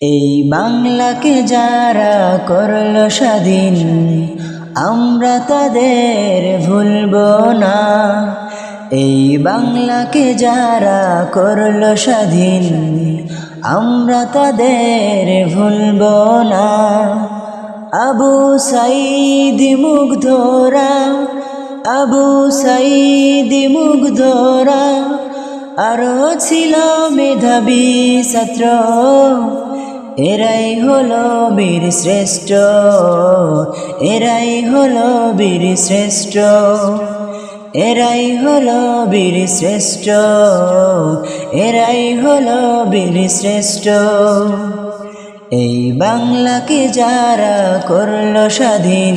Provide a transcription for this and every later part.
এই বাংলাকে যারা করল স্বাধীন, আমরা তাদের ভুলব না। এই বাংলাকে যারা করল স্বাধীন, আমরা তাদের ভুলব না। আবু সাইদ মুগ্ধরা, আবু সাইদ মুগ্ধরা, আরও ছিল মেধাবী ছাত্র। এরাই হলো বীর শ্রেষ্ঠ, এরাই হলো বীর শ্রেষ্ঠ, এরাই হলো বীর শ্রেষ্ঠ, এরাই হলো বীর শ্রেষ্ঠ। এই বাংলাকে যারা করল স্বাধীন,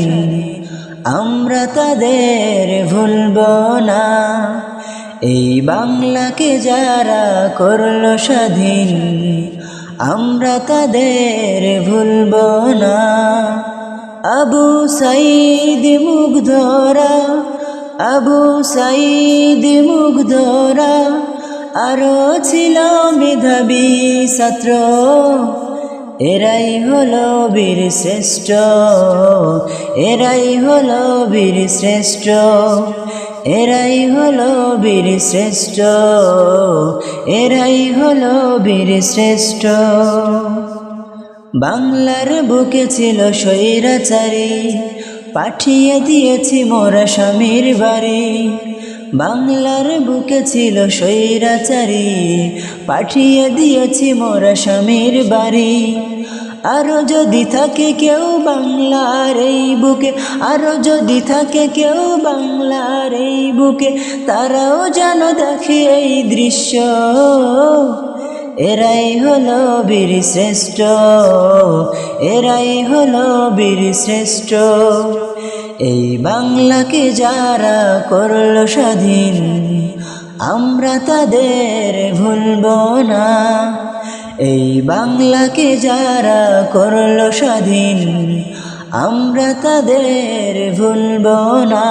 আমরা তাদের ভুলব না। এই বাংলাকে যারা করল স্বাধীন আমরা তাদের ভুলব না। আবু সাইদ মুগ্ধরা, আবু সাইদ মুগ্ধরা, আরও ছিল মেধাবী ছাত্র। এরাই হলো বীর শ্রেষ্ঠ, এরাই হলো বীর শ্রেষ্ঠ। এরাই হলো বীর শ্রেষ্ঠ, এরাই হলো বীর শ্রেষ্ঠ। বাংলার বুকে ছিল স্বৈরাচারী, পাঠিয়ে দিয়েছি মোরা স্বামীর বাড়ি। বাংলার বুকে ছিল স্বৈরাচারী, পাঠিয়ে দিয়েছি মোরা স্বামীর বাড়ি। আরও যদি থাকে কেউ বাংলার এই বুকে, আরও যদি থাকে কেউ বাংলার এই বুকে, তারাও যেন দেখে এই দৃশ্য। এরাই হলো বীর শ্রেষ্ঠ, এরাই হলো বীর শ্রেষ্ঠ। এই বাংলাকে যারা করল স্বাধীন, আমরা তাদের ভুলব না। এই বাংলাকে যারা করল স্বাধীন, আমরা তাদের ভুলব না।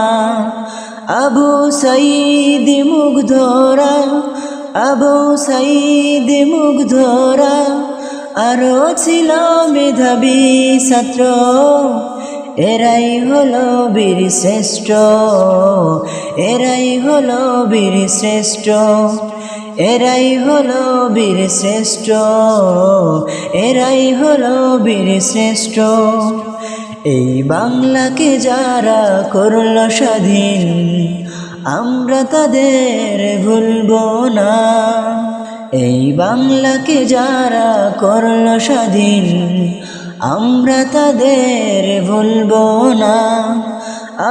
আবু সাইদ মুগ্ধরা, আবু সাইদ মুগ্ধরা, আরও ছিল মেধাবী ছাত্র। এরাই হলো বীর শ্রেষ্ঠ, এরাই হলো বীর শ্রেষ্ঠ। এরাই হলো বীর শ্রেষ্ঠ, এরাই হলো বীর শ্রেষ্ঠ। এই বাংলাকে যারা করল স্বাধীন, আমরা তাদের ভুলব না। এই বাংলাকে যারা করল স্বাধীন, আমরা তাদের ভুলব না।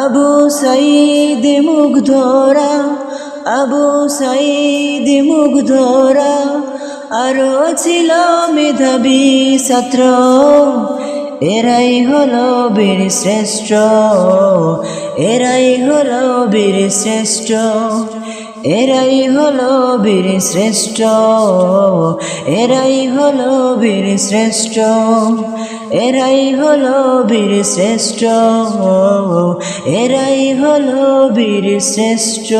আবু সাইদ মুগ্ধরা আবু সাইদ মুগ্ধরা আরও ছিল মেধাবী ছাত্র। এরাই হলো বীর শ্রেষ্ঠ, এরাই হলো বীর শ্রেষ্ঠ। এরাই হলো বীর শ্রেষ্ঠ, এরাই হলো বীর শ্রেষ্ঠ, এরাই হলো বীর শ্রেষ্ঠ, এরাই হলো বীর শ্রেষ্ঠ।